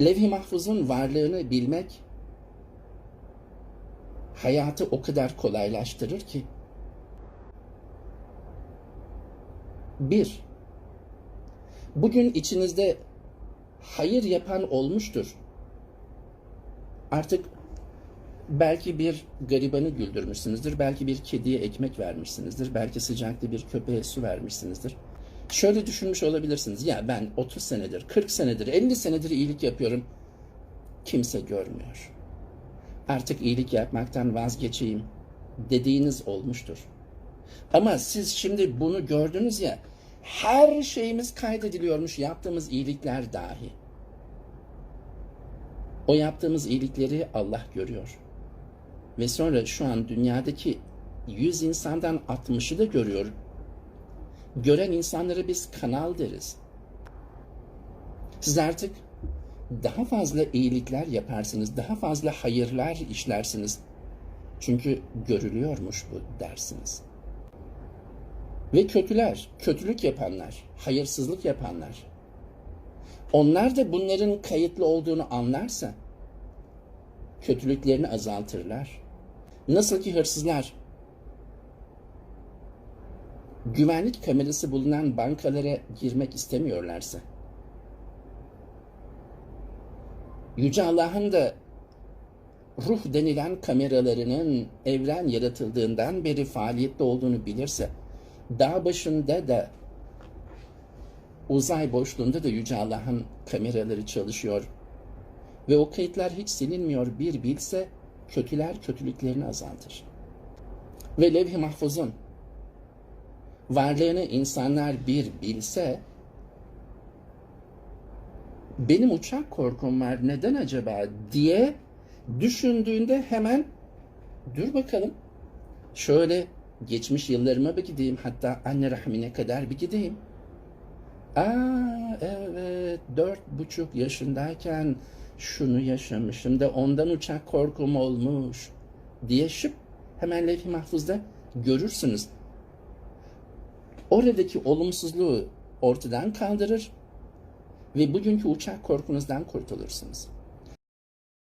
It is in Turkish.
Levh-i Mahfuz'un varlığını bilmek hayatı o kadar kolaylaştırır ki. Bir, bugün içinizde hayır yapan olmuştur. Artık belki bir garibanı güldürmüşsünüzdür, belki bir kediye ekmek vermişsinizdir, belki sıcakta bir köpeğe su vermişsinizdir. Şöyle düşünmüş olabilirsiniz. Ya ben 30 senedir, 40 senedir, 50 senedir iyilik yapıyorum. Kimse görmüyor. Artık iyilik yapmaktan vazgeçeyim dediğiniz olmuştur. Ama siz şimdi bunu gördünüz ya, her şeyimiz kaydediliyormuş yaptığımız iyilikler dahi. O yaptığımız iyilikleri Allah görüyor. Ve sonra şu an dünyadaki 100 insandan 60'ı da görüyor. Gören insanlara biz kanal deriz. Siz artık daha fazla iyilikler yaparsınız, daha fazla hayırlar işlersiniz. Çünkü görülüyormuş bu dersiniz. Ve kötüler, kötülük yapanlar, hayırsızlık yapanlar. Onlar da bunların kayıtlı olduğunu anlarsa kötülüklerini azaltırlar. Nasıl ki hırsızlar güvenlik kamerası bulunan bankalara girmek istemiyorlarsa? Yüce Allah'ın da ruh denilen kameralarının evren yaratıldığından beri faaliyette olduğunu bilirse dağ başında da uzay boşluğunda da Yüce Allah'ın kameraları çalışıyor. Ve o kayıtlar hiç silinmiyor. Bir bilse kötüler kötülüklerini azaltır. Ve levh-i mahfuzun varlığını insanlar bir bilse benim uçak korkum var neden acaba diye düşündüğünde hemen dur bakalım şöyle geçmiş yıllarıma bir gideyim hatta anne rahmine kadar bir gideyim. Aa evet dört buçuk yaşındayken şunu yaşamışım da ondan uçak korkum olmuş diye şıp hemen levh-i mahfuzda görürsünüz. Oradaki olumsuzluğu ortadan kaldırır ve bugünkü uçak korkunuzdan kurtulursunuz.